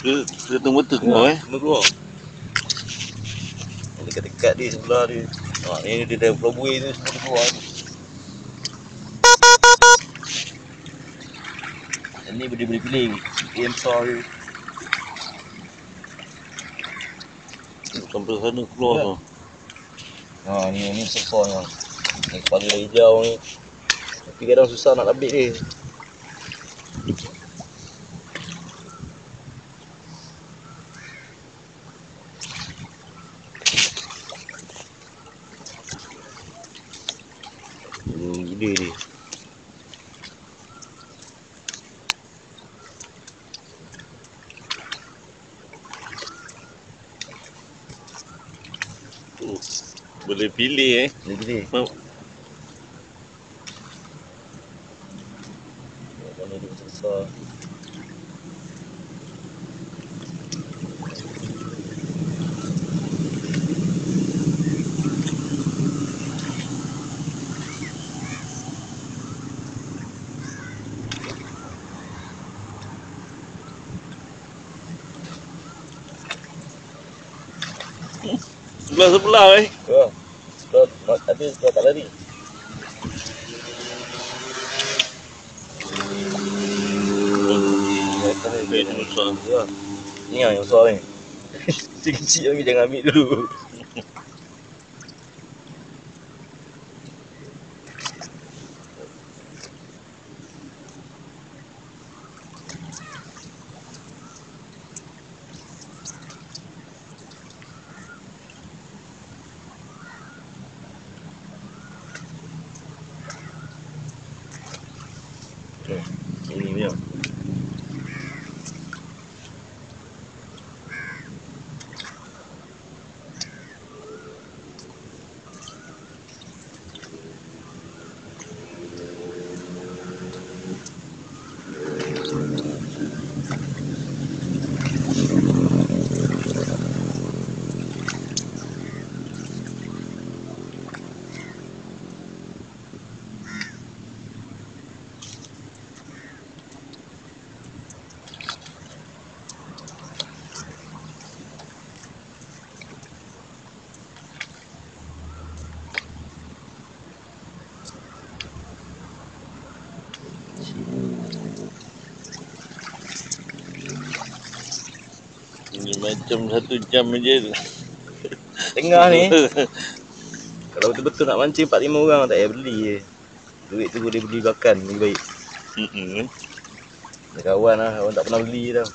Dia, tengah betul kau eh. Semua keluar. Yang Dekat-dekat dia sebelah dia. Ha, ni dia dah pulau buih tu semua keluar tu. Yang ni boleh boleh pilih. Game besar dia. Sampai sana keluar Ya. tu. Ha, ni ni besar yang. Ni kepala dah hijau ni. Tapi kadang susah nak labik dia. Hmm, dia. Tu. Boleh pilih eh. Dia gila. Mau. Mana dia besar-besar. Sebelah-sebelah eh. Ya. Sebelah, mak- ada sebelah tak lari. Ya. Ni lah yang besar ni. Kecil-kecil lagi jangan ambil dulu. Hmm, Ini punya. Ini macam satu jam je. Tengah ni. Kalau betul-betul nak mancing 4-5 orang tak payah beli je. Duit tu boleh beli makan lagi baik. Hmm. Ada kawan lah, kawan tak pernah beli tau.